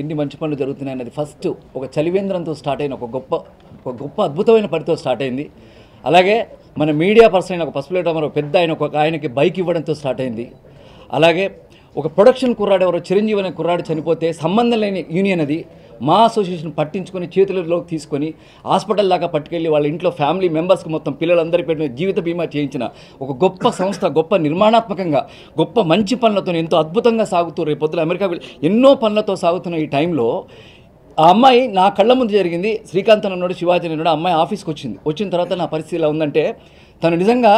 ఎన్ని మంచి పనులు జరుగుతున్నాయి అన్నది ఫస్ట్ ఒక చలివేంద్రంతో స్టార్ట్ అయిన ఒక గొప్ప ఒక గొప్ప అద్భుతమైన పనితో స్టార్ట్ అయింది. అలాగే మన మీడియా పర్సన్ అయిన ఒక పసుపులేట మరో పెద్ద ఆయన ఒక ఆయనకి బైక్ ఇవ్వడంతో స్టార్ట్ అయింది. అలాగే ఒక ప్రొడక్షన్ కుర్రాడు ఎవరో చిరంజీవి అనే కుర్రాడు చనిపోతే సంబంధం లేని యూనియన్ అది. మా అసోసియేషన్ పట్టించుకొని చేతులలోకి తీసుకొని హాస్పిటల్ దాకా పట్టుకెళ్ళి వాళ్ళ ఇంట్లో ఫ్యామిలీ మెంబర్స్కి మొత్తం పిల్లలందరి పెట్టిన జీవిత బీమా చేయించిన ఒక గొప్ప సంస్థ గొప్ప నిర్మాణాత్మకంగా గొప్ప మంచి పనులతో ఎంతో అద్భుతంగా సాగుతూ రేపు పొద్దున అమెరికా ఎన్నో పనులతో సాగుతున్న ఈ టైంలో ఆ అమ్మాయి నా కళ్ళ ముందు జరిగింది. శ్రీకాంత్ అన్నాడు శివాజీ అన్నాడు ఆ అమ్మాయి ఆఫీస్కి వచ్చింది. వచ్చిన తర్వాత నా పరిస్థితి ఇలా ఉందంటే తను నిజంగా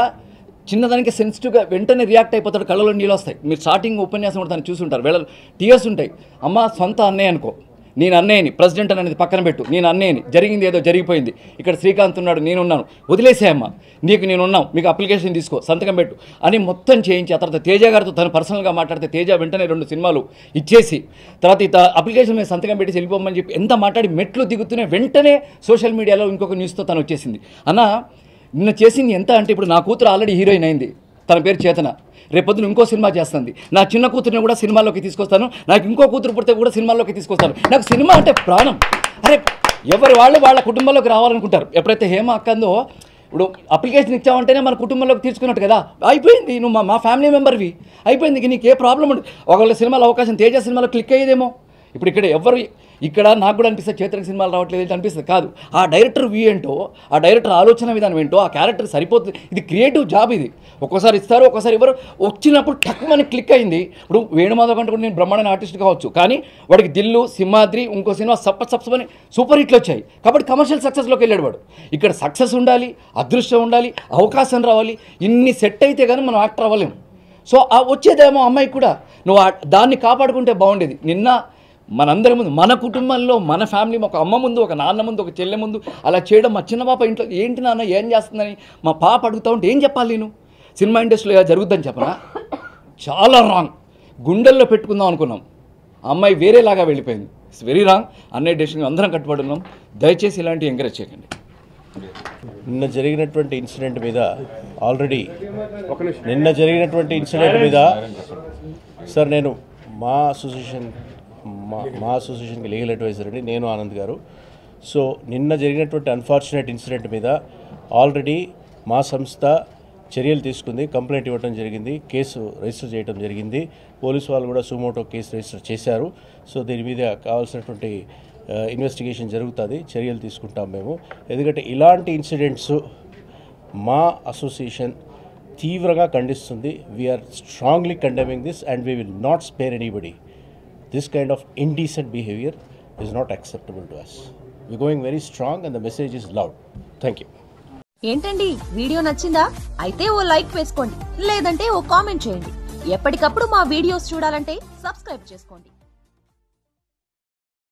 చిన్నదానికి సెన్సిటివ్గా వెంటనే రియాక్ట్ అయిపోతాడు కళ్ళలో నీళ్ళు వస్తాయి. మీరు స్టార్టింగ్ ఉపన్యాసం కూడా తను చూసుంటారు వేళ టీయర్స్ ఉంటాయి. అమ్మ సొంత అన్నయ్య అనుకో. నేను అన్నయ్యని ప్రెసిడెంట్ అనేది పక్కన పెట్టు. నేను అన్నయ్యని. జరిగింది ఏదో జరిగిపోయింది. ఇక్కడ శ్రీకాంత్ ఉన్నాడు నేనున్నాను. వదిలేసేయమ్మా నీకు నేను ఉన్నాం. మీకు అప్లికేషన్ తీసుకో. సంతకం పెట్టు. అని మొత్తం చేయించి ఆ తర్వాత తేజ గారితో తను పర్సనల్గా మాట్లాడితే తేజ వెంటనే రెండు సినిమాలు ఇచ్చేసి తర్వాత ఇత అప్లికేషన్ మీద సంతకం పెట్టి వెళ్ళిపోమని చెప్పి ఎంత మాట్లాడి మెట్లు దిగుతూనే వెంటనే సోషల్ మీడియాలో ఇంకొక న్యూస్తో తను వచ్చేసింది. అన్న నిన్న చేసింది ఎంత అంటే ఇప్పుడు నా కూతురు ఆల్రెడీ హీరోయిన్ అయింది. తన పేరు చేతన. రేపొద్దున ఇంకో సినిమా చేస్తుంది. నా చిన్న కూతురుని కూడా సినిమాలోకి తీసుకొస్తాను. నాకు ఇంకో కూతురు పుడితే కూడా సినిమాలోకి తీసుకొస్తాను. నాకు సినిమా అంటే ప్రాణం. అరే ఎవరి వాళ్ళు వాళ్ళ కుటుంబంలోకి రావాలనుకుంటారు. ఎప్పుడైతే హేమ అక్కందో ఇప్పుడు అప్లికేషన్ ఇచ్చావంటేనే మన కుటుంబంలోకి తీసుకున్నట్టు కదా. అయిపోయింది. నువ్వు మా మా ఫ్యామిలీ మెంబర్వి. అయిపోయింది. నీకు ఏ ప్రాబ్లం ఉండదు ఒకవేళ సినిమాలో అవకాశం తేజ సినిమాలో క్లిక్ అయ్యేదేమో. ఇప్పుడు ఇక్కడ ఎవరు ఇక్కడ నాకు కూడా అనిపిస్తుంది చైతన్య సినిమాలు రావట్లేదు ఏంటి అనిపిస్తుంది? కాదు. ఆ డైరెక్టర్ వ్యూ ఏంటో ఆ డైరెక్టర్ ఆలోచన విధానం ఏంటో ఆ క్యారెక్టర్ సరిపోతుంది. ఇది క్రియేటివ్ జాబ్ ఇది. ఒక్కోసారి ఇస్తారు ఒక్కోసారి ఎవరు వచ్చినప్పుడు టక్కుమని క్లిక్ అయింది. ఇప్పుడు వేణుమాధవ్ కంటే కూడా నేను బ్రహ్మాండమైన ఆర్టిస్ట్ కావచ్చు. కానీ వాడికి దిల్లు సింహాద్రి ఇంకో సినిమా సప్ప సప్సమని సూపర్ హిట్లు వచ్చాయి. కాబట్టి కమర్షియల్ సక్సెస్లోకి వెళ్ళాడు వాడు. ఇక్కడ సక్సెస్ ఉండాలి అదృష్టం ఉండాలి అవకాశం రావాలి. ఇన్ని సెట్ అయితే కానీ మనం యాక్టర్ అవ్వలేము సో ఆ వచ్చేదేమో అమ్మాయికి కూడా. నువ్వు ఆ- దాన్ని కాపాడుకుంటే బాగుండేది. నిన్న మనందరి ముందు మన కుటుంబంలో మన ఫ్యామిలీ ఒక అమ్మ ముందు ఒక నాన్న ముందు ఒక చెల్లె ముందు అలా చేయడం మా చిన్న పాప ఇంట్లో ఏంటి నాన్న ఏం చేస్తుందని? మా పాప అడుగుతా ఉంటే ఏం చెప్పాలి నేను? సినిమా ఇండస్ట్రీలో ఇలా జరుగుద్దని చెప్పనా? చాలా రాంగ్ గుండెల్లో పెట్టుకుందాం అనుకున్నాం. అమ్మాయి వేరేలాగా వెళ్ళిపోయింది. ఇట్స్ వెరీ రాంగ్ అన్నయ్య డెసిషన్ అందరం కట్టుబడి ఉన్నాం. దయచేసి ఇలాంటివి ఎంకరేజ్ చేయకండి. నిన్న జరిగినటువంటి ఇన్సిడెంట్ మీద ఆల్రెడీ నిన్న జరిగినటువంటి ఇన్సిడెంట్ మీద సార్ నేను మా అసోసియేషన్ మా మా అసోసియేషన్కి లీగల్ అడ్వైజర్ అండి. నేను ఆనంద్ గారు. సో నిన్న జరిగినటువంటి అన్ఫార్చునేట్ ఇన్సిడెంట్ మీద ఆల్రెడీ మా సంస్థ చర్యలు తీసుకుంది కంప్లైంట్ ఇవ్వడం జరిగింది కేసు రిజిస్టర్ చేయడం జరిగింది. పోలీసు వాళ్ళు కూడా సుమోటో కేసు రిజిస్టర్ చేశారు. సో దీని మీద కావాల్సినటువంటి uh, ఇన్వెస్టిగేషన్ జరుగుతుంది. చర్యలు తీసుకుంటాం మేము. ఎందుకంటే ఇలాంటి ఇన్సిడెంట్స్ మా అసోసియేషన్ తీవ్రంగా ఖండిస్తుంది. We are strongly condemning this and we will not spare anybody this kind of indecent behaviour is not acceptable to us we going very strong and the message is loud thank you ఏంటండి? Video నచ్చిందా? అయితే ఓ like వేసుకోండి. లేదంటే ఓ comment చేయండి. ఎప్పటికప్పుడు మా videos చూడాలంటే subscribe చేసుకోండి.